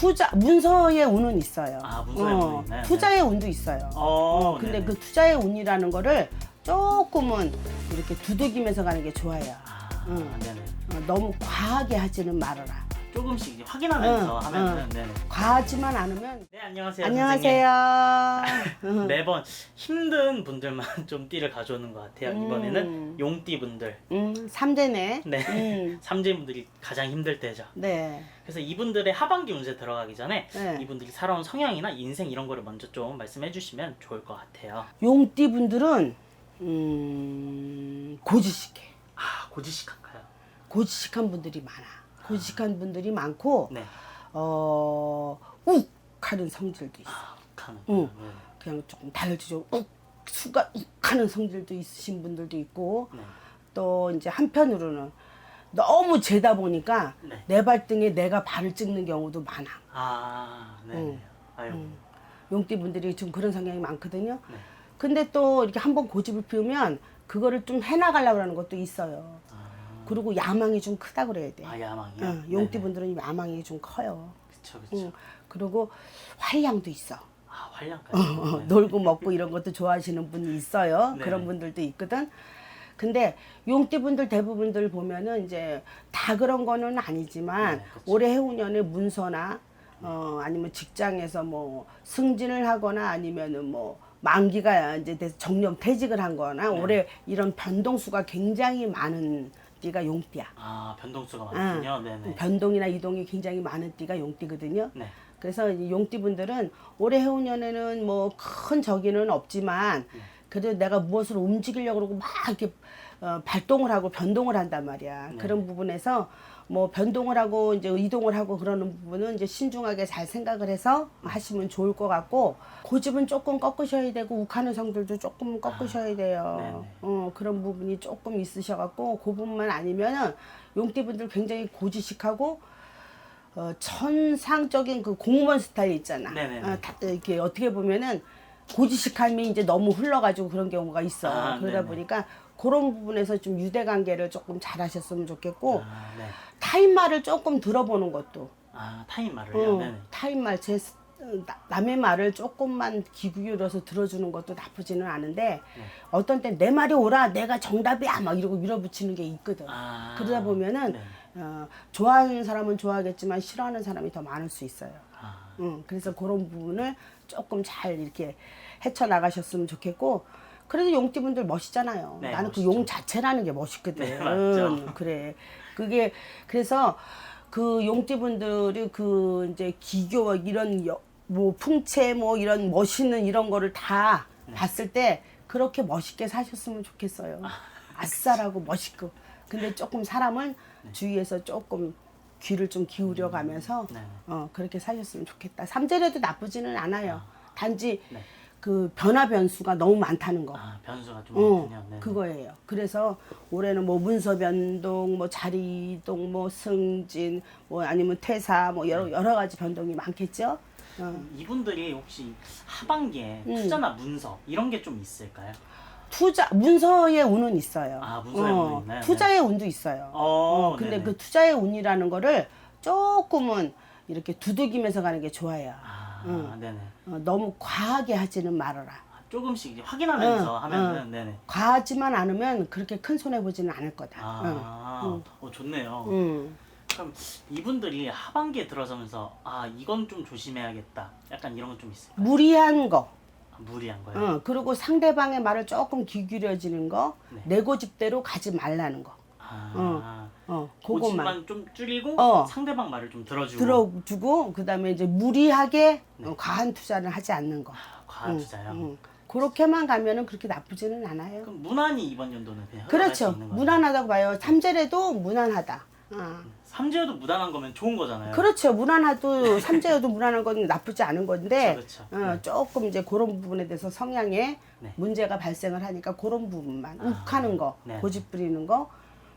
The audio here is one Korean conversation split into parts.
투자 문서의 운은 있어요. 아, 문서의 운이 있나요? 투자의 운도 있어요. 어, 근데 네네. 그 투자의 운이라는 거를 조금은 이렇게 두들기면서 가는 게 좋아요. 아, 응. 네네. 어, 너무 과하게 하지는 말아라. 조금씩 이제 확인하면서 응, 하면은 응. 네네. 과하지만 않으면 네 안녕하세요. 안녕하세요. 선생님. 매번 힘든 분들만 좀 띠를 가져오는 것 같아요. 음. 이번에는 용띠 분들, 음, 삼재네. 네 음, 삼재 분들이 가장 힘들 때죠. 네. 그래서 이분들의 하반기 운세 들어가기 전에 네. 이분들이 살아온 성향이나 인생 이런 거를 먼저 좀 말씀해 주시면 좋을 것 같아요. 용띠 분들은 음, 고지식해. 아 고지식한가요? 고지식한 분들이 많아. 고지식한 분들이 많고 네. 어, 욱하는 성질도 있어. 아 하는. 응. 네. 그냥 조금 다혈지죠. 욱 수가 욱 하는 성질도 있으신 분들도 있고 네. 또 이제 한편으로는 너무 재다 보니까 네. 내 발등에 내가 발을 찍는 경우도 많아. 아 네. 응. 아유. 용띠 분들이 좀 그런 성향이 많거든요. 네. 근데 또 이렇게 한번 고집을 피우면 그거를 좀 해나가려고 하는 것도 있어요. 아, 그리고 야망이 좀 크다 그래야 돼. 아 야망이요. 응, 용띠 분들은 야망이 좀 커요. 그렇죠 그렇죠. 응. 그리고 활량도 있어. 아 활량까지. 어, 네. 놀고 먹고 이런 것도 좋아하시는 분이 있어요. 네네. 그런 분들도 있거든. 근데 용띠 분들 대부분들 보면은 이제 다 그런 거는 아니지만 네, 그쵸. 올해 해운년에 문서나 어 아니면 직장에서 뭐 승진을 하거나 아니면은 뭐 만기가 이제 돼서 정년 퇴직을 한 거나 네. 올해 이런 변동수가 굉장히 많은 띠가 용띠야. 아 변동수가 많군요. 응. 네네. 변동이나 이동이 굉장히 많은 띠가 용띠거든요. 네. 그래서 이 용띠분들은 올해 해운년에는 뭐 큰 저기는 없지만 네. 그래도 내가 무엇을 움직이려고 그러고 막 이렇게 어, 발동을 하고 변동을 한단 말이야. 네. 그런 부분에서 뭐 변동을 하고 이제 이동을 하고 그러는 부분은 이제 신중하게 잘 생각을 해서 하시면 좋을 것 같고 고집은 조금 꺾으셔야 되고 욱하는 성들도 조금 꺾으셔야 돼요. 아. 어, 그런 부분이 조금 있으셔갖고 그 부분만 아니면은 용띠분들 굉장히 고지식하고 어, 천상적인 그 공무원 스타일 있잖아. 네네네. 어, 다, 이렇게 어떻게 보면은 고지식함이 이제 너무 흘러가지고 그런 경우가 있어. 아, 그러다 네네. 보니까 그런 부분에서 좀 유대 관계를 조금 잘 하셨으면 좋겠고 아 네. 타인 말을 조금 들어보는 것도. 아 타인 말을요. 어, 네네. 타인 말, 제, 스- 어, 나- 남의 말을 조금만 귀 기울여서 들어주는 것도 나쁘지는 않은데 네. 어떤 땐내 말이 옳아, 내가 정답이야 막 이러고 밀어붙이는 게 있거든. 아 그러다 보면은 네. 어, 좋아하는 사람은 좋아하겠지만 싫어하는 사람이 더 많을 수 있어요. 아 응, 그래서 그런 부분을 조금 잘 이렇게 헤쳐 나가셨으면 좋겠고 그래도 용띠분들 멋있잖아요. 네, 나는 그. 용 자체라는 게 멋있거든. 네, 맞죠. 그래. 그게 그래서 그 용띠분들이 그 이제 기교 이런 여- 뭐 풍채 뭐 이런 멋있는 이런 거를 다 네. 봤을 때 그렇게 멋있게 사셨으면 좋겠어요. 아싸라고 멋있고. 근데 조금 사람은 네. 주위에서 조금 귀를 좀 기울여 가면서 네. 어, 그렇게 사셨으면 좋겠다. 삼재래도 나쁘지는 않아요. 단지 네. 그 변화 변수가 너무 많다는 거. 아 변수가 좀 어, 많군요. 네. 그거예요. 그래서 올해는 뭐 문서 변동, 뭐 자리 이동, 뭐 승진, 뭐 아니면 퇴사, 뭐 네. 여러 여러 가지 변동이 많겠죠. 어. 이분들이 혹시 하반기에 음. 투자나 문서 이런 게 좀 있을까요? 투자 문서의 운은 있어요. 아, 문서의 어, 운은 있나요? 투자의 운도 있어요. 어, 어, 근데 네네. 그 투자의 운이라는 거를 조금은 이렇게 두들기면서 가는 게 좋아요. 아 응. 네네. 어, 너무 과하게 하지는 말아라. 아, 조금씩 이제 확인하면서 응, 하면은 응. 네네. 과하지만 않으면 그렇게 큰 손해 보지는 않을 거다. 아, 어, 좋네요. 응. 응. 그럼 이분들이 하반기에 들어서면서 아 이건 좀 조심해야겠다. 약간 이런 건 좀 있을까요? 무리한 거. 아, 무리한 거요. 어, 그리고 상대방의 말을 조금 귀 기울여지는 거, 네. 내 고집대로 가지 말라는 거. 아, 어, 그것만 고집만 좀 줄이고 어. 상대방 말을 좀 들어주고 들어주고, 그 다음에 이제 무리하게 네. 어, 과한 투자를 하지 않는 거. 아, 과한 투자요. 응. 그렇게만 가면은 그렇게 나쁘지는 않아요. 그럼 무난히 이번 연도는 그냥 흘러갈 그렇죠. 수 있는 거예요. 무난하다고 봐요. 삼재래도 무난하다. 어. 삼재여도 무난한 거면 좋은 거잖아요. 그렇죠. 무난하도 삼재여도 무난한 건 나쁘지 않은 건데 그렇죠, 어, 네. 조금 이제 그런 부분에 대해서 성향에 네. 문제가 발생을 하니까 그런 부분만 아, 욱하는 거, 네. 고집 부리는 거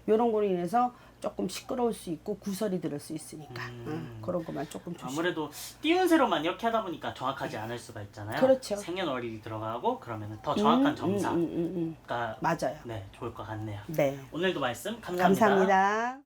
이런 거로 인해서 조금 시끄러울 수 있고 구설이 들을 수 있으니까 음. 어, 그런 것만 조금 조심. 아무래도 띄운 새로만 이렇게 하다 보니까 정확하지 않을 수가 있잖아요. 그렇죠. 생년월일이 들어가고 그러면은 더 정확한 음, 점사가 음, 음, 음, 음. 맞아요. 네 좋을 것 같네요. 네. 오늘도 말씀 감사합니다. 감사합니다.